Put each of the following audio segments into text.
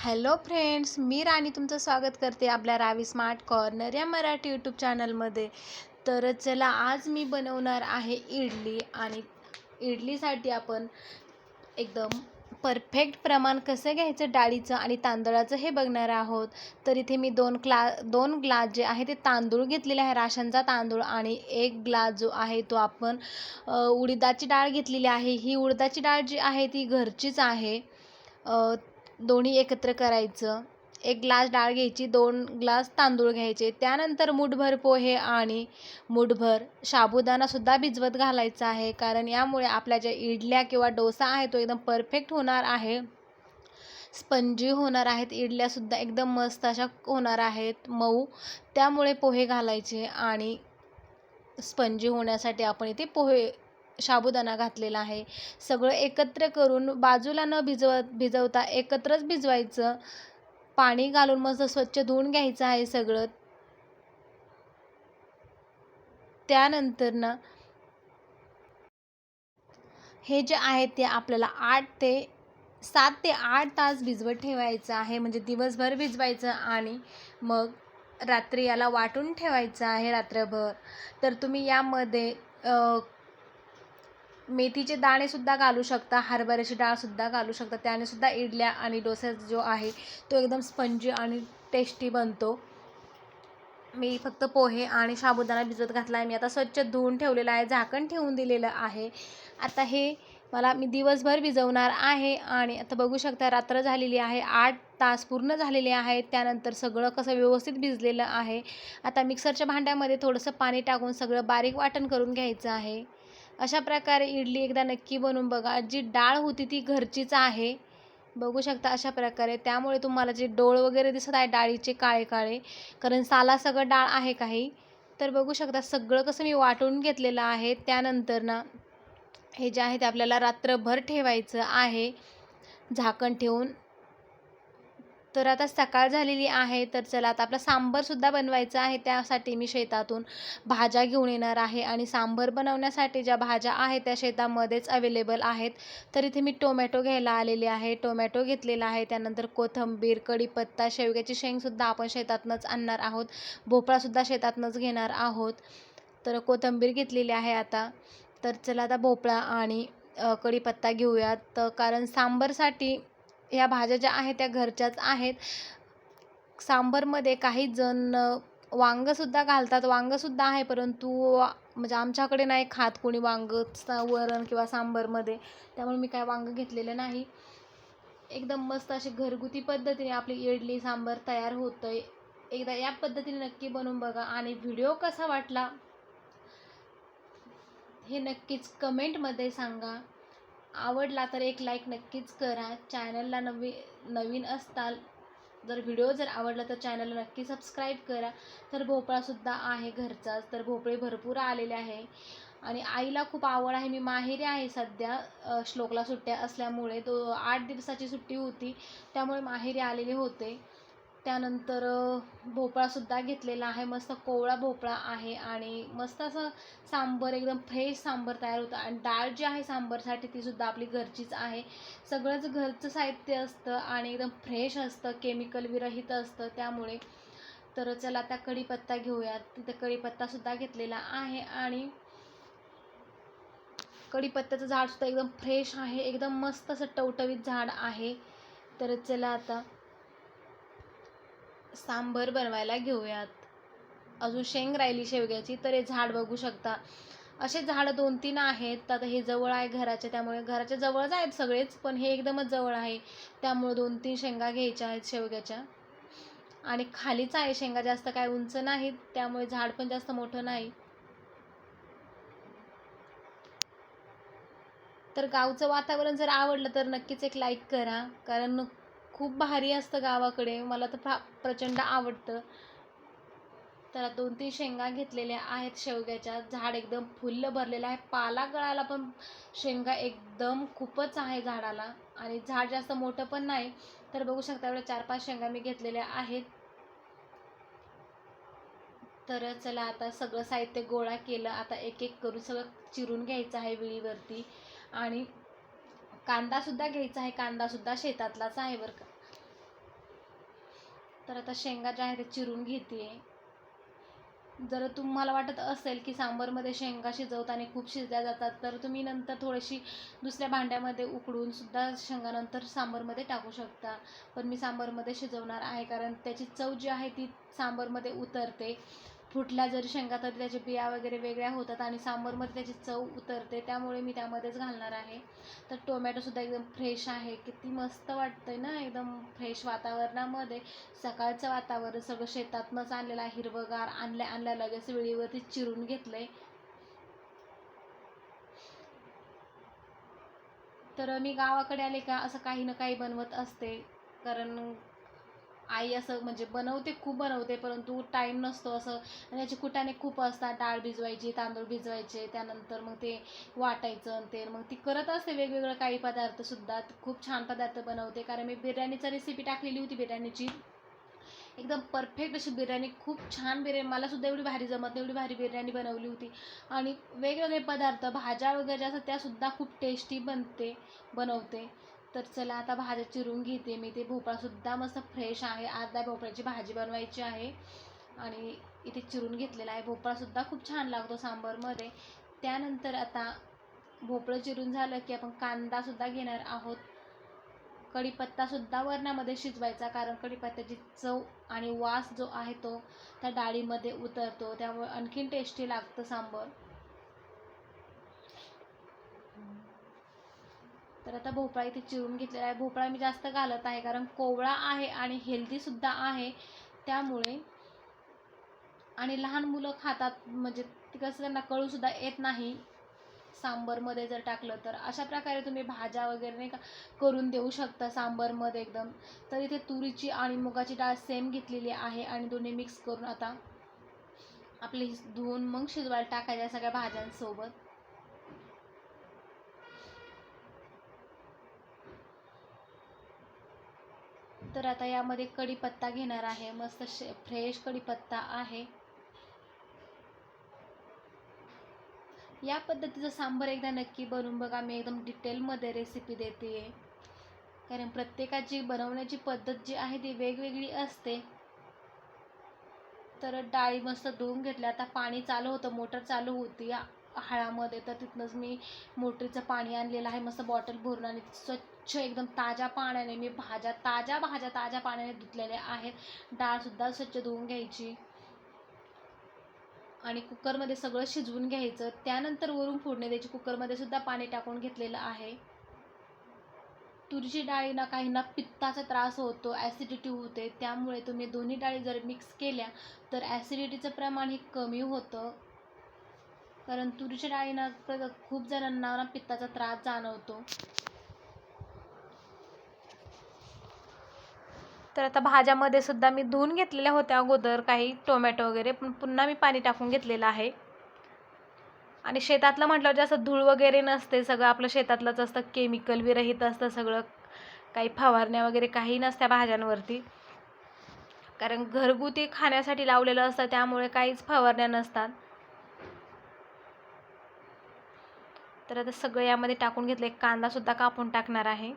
Hello friends मी राणी तुमचं स्वागत करते आपल्या रावी स्मार्ट कॉर्नर या मराठी यूट्यूब चॅनलमध्ये. तर चला आज मी बनवणार आहे इडली आणि इडलीसाठी आपण एकदम परफेक्ट प्रमाण कसं घ्यायचं डाळीचं आणि तांदळाचं हे बघणार आहोत. तर इथे मी दोन क्ला दोन ग्लास जे आहे ते तांदूळ घेतलेले आहे राशनचा तांदूळ आणि एक ग्लास जो आहे तो आपण अ, उडीदाची डाळ घेतलेली आहे. ही उडदाची डाळ जी आहे ती घरचीच आहे. दोन्ही एकत्र करायचं. एक ग्लास डाळ घ्यायची दोन ग्लास तांदूळ घ्यायचे. त्यानंतर मुठभर पोहे आणि मुठभर साबुदाणासुद्धा भिजवत घालायचा आहे. कारण यामुळे आपल्या ज्या इडल्या किंवा डोसा आहे तो एकदम परफेक्ट होणार आहे. स्पंजी होणार आहेत. इडल्यासुद्धा एकदम मस्त अशा होणार आहेत. मऊ. त्यामुळे पोहे घालायचे आणि स्पंजी होण्यासाठी आपण इथे पोहे साबुदाणा घातलेला आहे. सगळं एकत्र करून बाजूला न भिजवत भिजवता एकत्रच भिजवायचं. पाणी घालून मस्त स्वच्छ धुवून घ्यायचं आहे सगळं. त्यानंतर ना हे जे आहे ते आपल्याला आठ ते सात ते आठ तास भिजवत ठेवायचं आहे. म्हणजे दिवसभर भिजवायचं आणि मग रात्री याला वाटून ठेवायचं आहे रात्रभर. तर तुम्ही यामध्ये मेथीचे दाणेसुद्धा घालू शकता हरभऱ्याची डाळसुद्धा घालू शकता. त्याने सुद्धा इडल्या आणि डोसा जो आहे तो एकदम स्पंजी आणि टेस्टी बनतो. मी फक्त पोहे आणि साबुदाणा भिजत घातला आहे मी आता स्वच्छ धुवून ठेवलेला आहे झाकण ठेवून दिलेलं आहे. आता हे मला मी दिवसभर भिजवणार आहे आणि आता बघू शकता रात्र झालेली आहे आठ तास पूर्ण झालेले आहेत. त्यानंतर सगळं कसं व्यवस्थित भिजलेलं आहे. आता मिक्सरच्या भांड्यामध्ये थोडंसं पाणी टाकून सगळं बारीक वाटण करून घ्यायचं आहे. अशा प्रकारे इडली एकदा नक्की बनवून बघा. जी डाळ होती ती घरचीच आहे. बघू शकता अशा प्रकारे. त्यामुळे तुम्हाला जे डोळ वगैरे दिसत आहे डाळीचे काळे काळे कारण साला सगळं डाळ आहे काही तर बघू शकता सगळं कसं मी वाटून घेतलेलं आहे. त्यानंतर ना हे जे आहे ते आपल्याला रात्रभर ठेवायचं आहे. झाकण ठेवून तर आता सकाळ झालेली आहे तर चला आता आपला सांबरसुद्धा बनवायचं आहे त्यासाठी मी शेतातून भाज्या घेऊन येणार आहे आणि सांबर बनवण्यासाठी ज्या भाज्या आहेत त्या शेतामध्येच अवेलेबल आहेत. तर इथे मी टोमॅटो घ्यायला आलेले आहे टोमॅटो घेतलेला आहे त्यानंतर कोथिंबीर कढीपत्ता शेवग्याची शेंगसुद्धा आपण शेतातनंच आणणार आहोत. भोपळासुद्धा शेतातनंच घेणार आहोत. तर कोथिंबीर घेतलेली आहे आता. तर चला आता भोपळा आणि कढीपत्ता घेऊयात. तर कारण सांबरसाठी ह्या भाज्या ज्या आहेत त्या घरच्याच आहेत. सांबरमध्ये काही जण वांगंसुद्धा घालतात. वांगंसुद्धा आहे परंतु म्हणजे आमच्याकडे नाही खात कोणी वांगं वरण किंवा सांबरमध्ये. त्यामुळे मी काय वांगं घेतलेलं नाही. एकदम मस्त अशी घरगुती पद्धतीने आपली इडली सांबर तयार होतं आहे एकदा या पद्धतीने नक्की बनवून बघा. आणि व्हिडिओ कसा वाटला हे नक्कीच कमेंटमध्ये सांगा. आवडला तर एक लाईक नक्कीच करा. चॅनलला नवी नवीन असताल जर व्हिडिओ जर आवडला तर चॅनलला नक्की सबस्क्राईब करा. तर भोपळासुद्धा आहे घरचाच तर भोपळे भरपूर आलेले आहे. आणि आईला खूप आवड आहे. मी माहेरी आहे सध्या श्लोकला सुट्ट्या असल्यामुळे तो आठ दिवसाची सुट्टी होती त्यामुळे माहेरी आलेले होते. त्यानंतर भोपळासुद्धा घेतलेला आहे. मस्त कोवळा भोपळा आहे आणि मस्त असं सांबर एकदम फ्रेश सांबर तयार होतं. आणि डाळ जी आहे सांबरसाठी तीसुद्धा आपली घरचीच आहे. सगळंच घरचं साहित्य असतं आणि एकदम फ्रेश असतं. केमिकल विरहित असतं त्यामुळे. तर चला आता कढीपत्ता घेऊयात. तिथं कढीपत्तासुद्धा घेतलेला आहे आणि कढीपत्त्याचं झाडसुद्धा एकदम फ्रेश आहे. एकदम मस्त असं टवटवीत झाड आहे. तर चला आता सांबर बनवायला घेऊयात. अजून शेंग राहिली शेवग्याची तर हे झाड बघू शकता. असे झाडं दोन तीन आहेत आता हे जवळ आहे घराच्या त्यामुळे घराच्या जवळच आहेत सगळेच पण हे एकदमच जवळ आहे. त्यामुळे दोन तीन शेंगा घ्यायच्या आहेत शेवग्याच्या. आणि खालीच आहे शेंगा जास्त काय उंच नाहीत त्यामुळे झाड पण जास्त मोठं नाही. तर गावचं वातावरण जर आवडलं तर नक्कीच एक लाईक करा. कारण खूप भारी असतं गावाकडे. मला तर फा प्रचंड आवडतं. तर दोन तीन शेंगा घेतलेल्या आहेत शेवग्याच्या. झाड एकदम फुल्ल भरलेलं आहे. पाला गळायला पण शेंगा एकदम खूपच आहे झाडाला. आणि झाड जास्त मोठं पण नाही. तर बघू शकता एवढ्या चार पाच शेंगा मी घेतलेल्या आहेत. तर चला आता सगळं साहित्य गोळा केलं. आता एक एक करून सगळं चिरून घ्यायचं आहे विळीवरती आणि कांदासुद्धा घ्यायचा आहे. कांदासुद्धा शेतातलाच आहे बरं का. तर आता शेंगा ज्या आहेत ते चिरून घेते. जर तुम्हाला वाटत असेल की सांबारमध्ये शेंगा शिजवताना खूप शिजल्या जातात तर तुम्ही नंतर थोडीशी दुसऱ्या भांड्यामध्ये उकडून सुद्धा शेंगा नंतर सांबारमध्ये टाकू शकता. पण मी सांबारमध्ये शिजवणार आहे कारण त्याची चव जी आहे ती सांबारमध्ये उतरते. फुटल्या जरी शेंगा तरी त्याचे बिया वगैरे वेगळ्या होतात आणि सांबरमध्ये त्याची चव उतरते त्यामुळे मी त्यामध्येच घालणार आहे. तर टोमॅटोसुद्धा एकदम फ्रेश आहे. किती मस्त वाटतंय ना एकदम फ्रेश वातावरणामध्ये. सकाळचं वातावरण सगळं शेतातनंच आणलेलं आहे. हिरवंगार आणल्या आणल्या लगेच वेळीवरती चिरून घेतलंय. तर मी गावाकडे आले का असं काही ना काही बनवत असते. कारण आई असं म्हणजे बनवते खूप बनवते परंतु टाईम नसतो असं. आणि याचे कुटाने खूप असतात. डाळ भिजवायची तांदूळ भिजवायचे त्यानंतर मग ते वाटायचं आणि ते. मग ती करत असते वेगवेगळं काही पदार्थसुद्धा खूप छान पदार्थ बनवते. कारण मी बिर्याणीचा रेसिपी टाकलेली होती बिर्याणीची. एकदम परफेक्ट अशी बिर्याणी. खूप छान बिर्याणी. मला सुद्धा एवढी भारी जमत नाही. एवढी भारी बिर्याणी बनवली होती. आणि वेगवेगळे पदार्थ भाज्या वगैरे ज्या असतात त्यासुद्धा खूप टेस्टी बनते बनवते. तर चला आता भाज्या चिरून घेते मी. ते भोपळासुद्धा मस्त फ्रेश आहे. अर्ध्या भोपळ्याची भाजी बनवायची आहे. आणि इथे चिरून घेतलेला आहे. भोपळासुद्धा खूप छान लागतो सांबारमध्ये. त्यानंतर आता भोपळं चिरून झालं की आपण कांदासुद्धा घेणार आहोत. कढीपत्तासुद्धा वरणामध्ये शिजवायचा कारण कढीपत्त्याची चव आणि वास जो आहे तो त्या डाळीमध्ये उतरतो. त्यामुळे आणखीन टेस्टी लागतं सांबर. तर आता भोपळा इथे चिरून घेतलेला आहे. भोपळा मी जास्त घालत आहे कारण कोवळा आहे आणि हेल्दीसुद्धा आहे. त्यामुळे आणि लहान मुलं खातात म्हणजे कसं त्यांना कळूसुद्धा येत नाही. सांबरमध्ये जर टाकलं तर अशा प्रकारे तुम्ही भाज्या वगैरे नाही का करून देऊ शकता सांबरमध्ये एकदम. तर इथे तुरीची आणि मुगाची डाळ सेम घेतलेली आहे आणि दोन्ही मिक्स करून आता आपली धुवून मग शिजवायला टाकायच्या सगळ्या भाज्यांसोबत. तर आता यामध्ये कढीपत्ता घेणार आहे. मस्त शे फ्रेश कढीपत्ता आहे. या पद्धतीचं सांबर एकदा नक्की बनवून बघा. मी एकदम डिटेलमध्ये रेसिपी देते आहे कारण प्रत्येकाची बनवण्याची पद्धत जी आहे ती वेगवेगळी असते. तर डाळी मस्त धुवून घेतल्या. आता पाणी चालू होतं. मोटर चालू होती. हळामध्ये तर तिथनंच मी मोटरीचं पाणी आणलेलं आहे मस्त बॉटल भरून आणि स्वच्छ एकदम ताज्या पाण्याने मी भाज्या ताज्या भाज्या ताज्या पाण्याने धुतलेल्या आहेत. डाळसुद्धा स्वच्छ धुवून घ्यायची. आणि कुकरमध्ये सगळं शिजवून घ्यायचं. त्यानंतर वरून फोडणी द्यायची. कुकरमध्ये सुद्धा पाणी टाकून घेतलेलं आहे. तुरीची डाळीना काहींना पित्ताचा त्रास होतो ॲसिडिटी होते. त्यामुळे तुम्ही दोन्ही डाळी जर मिक्स केल्या तर ॲसिडिटीचं प्रमाण हे कमी होतं. कारण तुरीच्या डाळीनं खूप जणांना ना पित्ताचा त्रास जाणवतो. तर आता भाज्यामध्ये सुद्धा मी धुवून घेतलेल्या होत्या अगोदर काही टोमॅटो वगैरे पण पुन्हा मी पाणी टाकून घेतलेलं आहे. आणि शेतातलं म्हटलं जास्त धूळ वगैरे नसते सगळं आपलं शेतातलंच असतं केमिकल विरहित असतं सगळं. काही फवारण्या वगैरे काही नसत्या भाज्यांवरती. कारण घरगुती खाण्यासाठी लावलेलं असतं त्यामुळे काहीच फवारण्या नसतात. तर आता सगळं यामध्ये टाकून घेतलं. एक कांदासुद्धा कापून टाकणार आहे.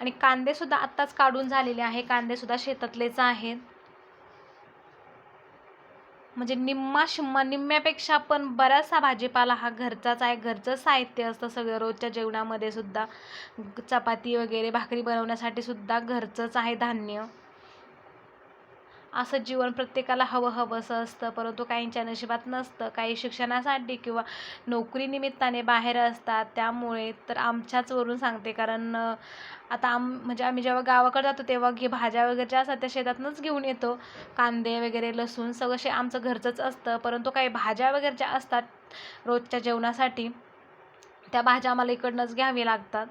आणि कांदेसुद्धा आत्ताच काढून झालेले आहे. कांदेसुद्धा शेतातलेच आहेत. म्हणजे निम्मा शिम्मा निम्म्यापेक्षा पण बराचसा भाजीपाला हा घरचाच आहे. घरचं साहित्य असतं सगळं. रोजच्या जेवणामध्ये सुद्धा चपाती वगैरे भाकरी बनवण्यासाठी सुद्धा घरचंच आहे धान्य. असं जीवन प्रत्येकाला हवं हवंसं असतं. परंतु काहींच्या नशिबात नसतं. काही शिक्षणासाठी किंवा नोकरीनिमित्ताने बाहेर असतात. त्यामुळे तर आमच्याचवरून सांगते. कारण आता आम म्हणजे आम्ही जेव्हा गावाकडे जातो तेव्हा घे भाज्या वगैरे ज्या असतात त्या शेतातूनच घेऊन येतो. कांदे वगैरे लसूण सगळं शे आमचं घरचंच असतं. परंतु काही भाज्या वगैरे ज्या असतात रोजच्या जेवणासाठी त्या भाज्या आम्हाला इकडनंच घ्यावी लागतात.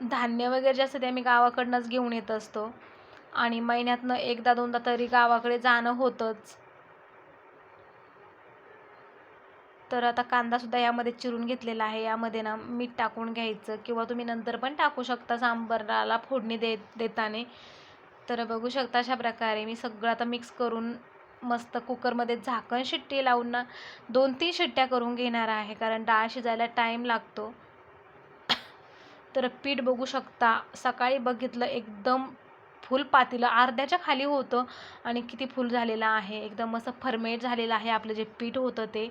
धान्य वगैरे जे असतं ते आम्ही गावाकडनंच घेऊन येत असतो. आणि महिन्यातनं एकदा दोनदा तरी गावाकडे जाणं होतंच. तर आता कांदासुद्धा यामध्ये चिरून घेतलेला आहे. यामध्ये ना मीठ टाकून घ्यायचं किंवा तुम्ही नंतर पण टाकू शकता सांबराला फोडणी देत देताने. तर बघू शकता अशा प्रकारे मी सगळं आता मिक्स करून मस्त कुकरमध्ये झाकण शिट्टी लावून ना दोन तीन शिट्ट्या करून घेणार आहे. कारण डाळ शिजायला टाईम लागतो. तर पीठ बघू शकता. सकाळी बघितलं एकदम फुल पातेलं अर्ध्याच्या खाली होतं आणि किती फुल झालेलं आहे. एकदम असं फर्मेट झालेलं आहे आपलं जे पीठ होतं ते.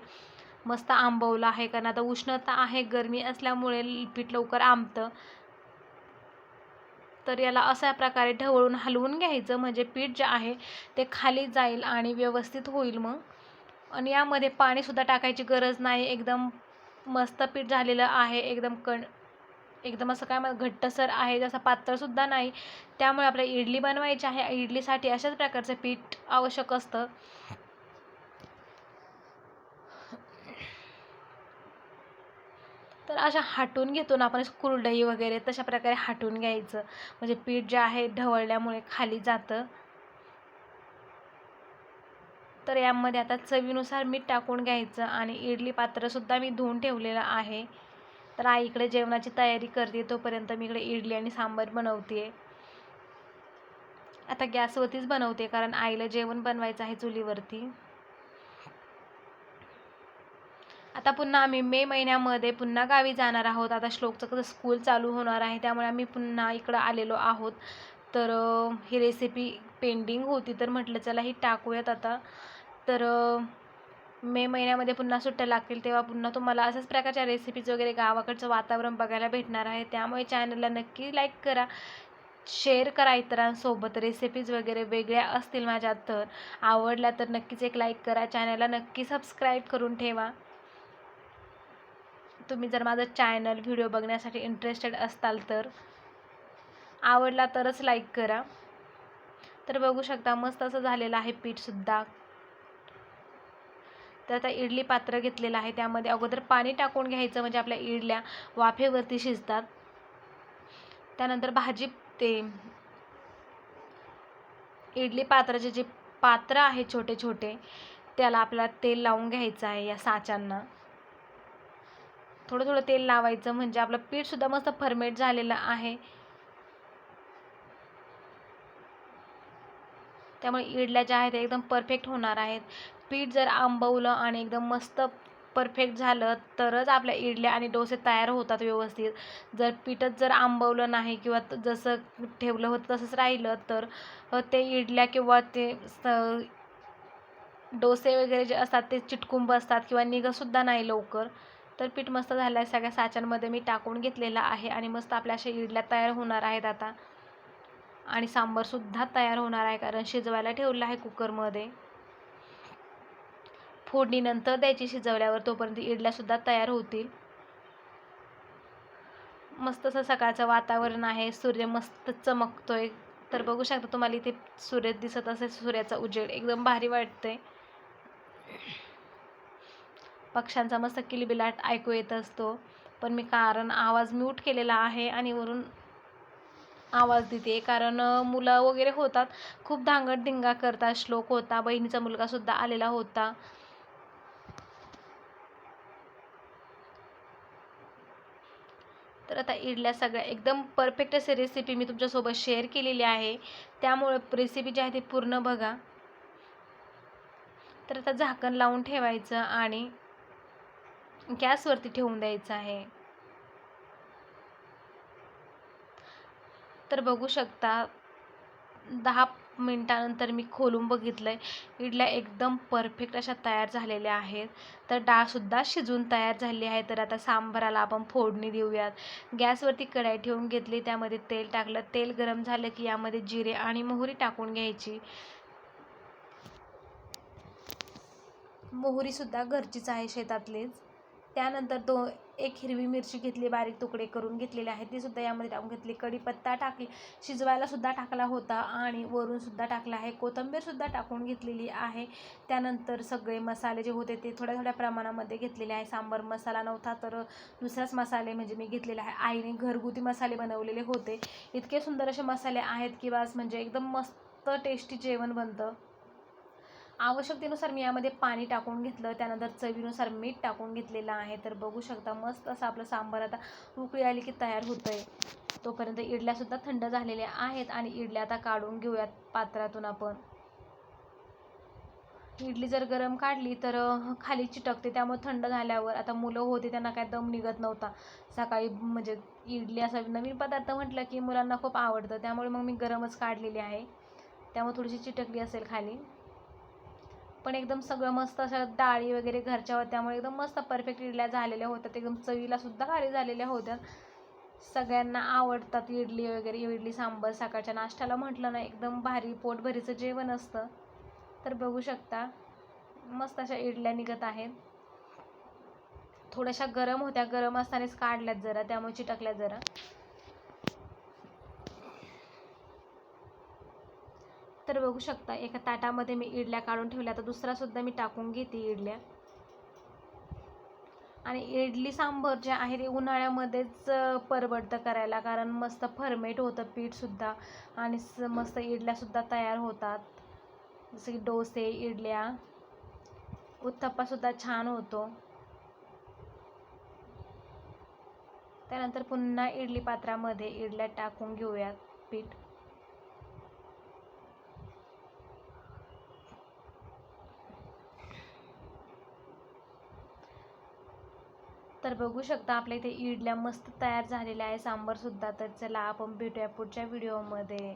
मस्त आंबवलं आहे कारण आता उष्णता आहे गरमी असल्यामुळे पीठ लवकर आंबतं. तर याला अशा प्रकारे ढवळून हलवून घ्यायचं. म्हणजे पीठ जे आहे ते खाली जाईल आणि व्यवस्थित होईल मग. आणि यामध्ये पाणीसुद्धा टाकायची गरज नाही. एकदम मस्त पीठ झालेलं आहे. एकदम कण एकदम असं काय म्हणतात घट्टसर आहे जसं पातळसुद्धा नाही. त्यामुळे आपल्याला इडली बनवायची आहे. इडलीसाठी अशाच प्रकारचं पीठ आवश्यक असतं. तर अशा हाटून घेतो ना आपण कुरडई वगैरे तशा प्रकारे हाटून घ्यायचं. म्हणजे पीठ जे आहे ढवळल्यामुळे खाली जातं. तर यामध्ये आता चवीनुसार मीठ टाकून घ्यायचं आणि इडली पात्रसुद्धा मी धुवून ठेवलेलं आहे. तर आई इकडे जेवणाची तयारी करते तोपर्यंत मी इकडे इडली आणि सांबार बनवते. आता गॅसवरतीच बनवते कारण आईला जेवण बनवायचं आहे चुलीवरती. आता पुन्हा आम्ही मे महिन्यामध्ये पुन्हा गावी जाणार आहोत. आता श्लोकचं कसं स्कूल चालू होणार आहे त्यामुळे आम्ही पुन्हा इकडं आलेलो आहोत. तर ही रेसिपी पेंडिंग होती तर म्हटलं चला ही टाकूयात आता. तर मे महिन्यामध्ये पुन्हा सुट्ट्या लागतील तेव्हा पुन्हा तुम्हाला अशाच प्रकारच्या रेसिपीज वगैरे गावाकडचं वातावरण बघायला भेटणार आहे. त्यामुळे चॅनलला नक्की लाईक करा शेअर करा इतरांसोबत रेसिपीज वगैरे वेगळ्या असतील माझ्या तर. आवडल्या तर नक्कीच एक लाईक करा चॅनलला नक्की सबस्क्राईब करून ठेवा. तुम्ही जर माझं चॅनल व्हिडिओ बघण्यासाठी इंटरेस्टेड असताल तर आवडला तरच लाईक करा. तर बघू शकता मस्त असं झालेलं आहे पीठसुद्धा तर आता इडली पात्र घेतलेलं आहे. त्यामध्ये अगोदर पाणी टाकून घ्यायचं म्हणजे आपल्या इडल्या वाफेवरती शिजतात. त्यानंतर भाजी ते इडली पात्राचे जे पात्र आहे छोटे छोटे त्याला आपल्याला तेल लावून घ्यायचं आहे या साच्यांना. थोडं थोडं तेल लावायचं म्हणजे आपलं पीठसुद्धा मस्त फर्मेट झालेलं आहे. त्यामुळे इडल्या ज्या आहेत एकदम परफेक्ट होणार आहेत. पीठ जर आंबवलं आणि एकदम मस्त परफेक्ट झालं तरच आपल्या इडल्या आणि डोसे तयार होतात व्यवस्थित. जर पीठच जर आंबवलं नाही किंवा जसं ठेवलं होतं तसंच राहिलं तर ते इडल्या किंवा ते डोसे वगैरे जे असतात ते चिटकुंब असतात किंवा निघतसुद्धा नाही लवकर तर पीठ मस्त झालं आहे. सगळ्या साच्यांमध्ये मी टाकून घेतलेलं आहे आणि मस्त आपल्या अशा इडल्या तयार होणार आहेत आता. आणि सांबारसुद्धा तयार होणार आहे कारण शिजवायला ठेवलं आहे कुकरमध्ये. फोडणीनंतर द्यायची शिजवल्यावर तोपर्यंत इडल्यासुद्धा तयार होतील. मस्त असं सकाळचं वातावरण आहे. सूर्य मस्त चमकतोय. तर बघू शकता तुम्हाला इथे सूर्य दिसत असेल सूर्याचा उजेड एकदम भारी वाटतंय. पक्ष्यांचा मस्त किलबिलाट ऐकू येत असतो. पण मी कारण आवाज म्यूट केलेला आहे आणि वरून आवाज देते. कारण मुलं वगैरे होतात. खूप धांगडधिंगा करतात श्लोक होता. बहिणीचा मुलगासुद्धा आलेला होता. तर आता इडल्या सगळ्या एकदम परफेक्ट अशी रेसिपी मी तुमच्यासोबत शेअर केलेली आहे. त्यामुळे रेसिपी जी आहे ती पूर्ण बघा. तर आता झाकण लावून ठेवायचं आणि गॅसवरती ठेवून द्यायचं आहे. तर बघू शकता दहा मिनटानंतर मी खोलून बघितलं आहे इडल्या एकदम परफेक्ट अशा तयार झालेल्या आहेत. तर डाळसुद्धा शिजून तयार झाली आहे. तर आता सांबाराला आपण फोडणी देऊयात. गॅसवरती कढाई ठेवून घेतली. त्यामध्ये तेल टाकलं. तेल गरम झालं की यामध्ये जिरे आणि मोहरी टाकून घ्यायची. मोहरीसुद्धा घरचीच आहे शेतातलीच. त्यानंतर दो एक हिरवी मिरची घेतली बारीक तुकडे करून घेतलेले आहेत. ती सुद्धा यामध्ये टाकून घेतली. कढीपत्ता टाकली. शिजवायला सुद्धा टाकला होता आणि वरूनसुद्धा टाकला आहे. कोथिंबीरसुद्धा टाकून घेतलेली आहे. त्यानंतर सगळे मसाले जे होते ते थोड्या थोड्या प्रमाणामध्ये घेतलेले आहे. सांबार मसाला नव्हता तर दुसराच मसाले म्हणजे मी घेतलेले आहे. आईने घरगुती मसाले बनवलेले होते. इतके सुंदर असे मसाले आहेत की बस म्हणजे एकदम मस्त टेस्टी जेवण बनतं. आवश्यकतेनुसार मी यामध्ये पाणी टाकून घेतलं. त्यानंतर चवीनुसार मीठ टाकून घेतलेलं आहे. तर बघू शकता मस्त असं आपलं सांबार आता उकळी आली की तयार होतं आहे तोपर्यंत इडल्यासुद्धा थंड झालेल्या आहेत आणि इडल्या आता काढून घेऊयात पात्रातून आपण. इडली जर गरम काढली तर खाली चिटकते. त्यामुळे थंड झाल्यावर आता मुलं होते त्यांना काय दम निघत नव्हता. सकाळी म्हणजे इडली असा नवीन पदार्थ म्हटलं की मुलांना खूप आवडतं. त्यामुळे मग मी गरमच काढलेली आहे. त्यामुळे थोडीशी चिटकली असेल खाली. पण एकदम सगळं मस्त अशा डाळी वगैरे घरच्या होत्या त्यामुळे एकदम मस्त परफेक्ट इडल्या झालेल्या होत्या. एकदम चवीला सुद्धा भारी झालेल्या होत्या. सगळ्यांना आवडतात इडली वगैरे इडली सांबार सकाळच्या नाश्त्याला म्हटलं ना एकदम भारी पोटभरीचं जेवण असतं. तर बघू शकता मस्त अशा इडल्या निघत आहेत. थोड्याशा गरम होत्या गरम असतानाच काढल्यात जरा त्यामुळे चिटकल्या जरा. तर बघू शकता एका ताटामध्ये मी इडल्या काढून ठेवल्या. तर दुसरा सुद्धा मी टाकून घेते इडल्या. आणि इडली सांबर जे आहे ते उन्हाळ्यामध्येच परवडतं करायला कारण मस्त फर्मेट होतं पीठसुद्धा आणि स मस्त इडल्यासुद्धा तयार होतात. जसं की डोसे इडल्या उत्तप्पासुद्धा छान होतो. त्यानंतर पुन्हा इडली पात्रामध्ये इडल्या टाकून घेऊयात पीठ. तर बघू शकता आपल्या इथे इडल्या मस्त तयार झालेल्या आहे. सांबारसुद्धा तर चला आपण भेटूया पुढच्या व्हिडिओमध्ये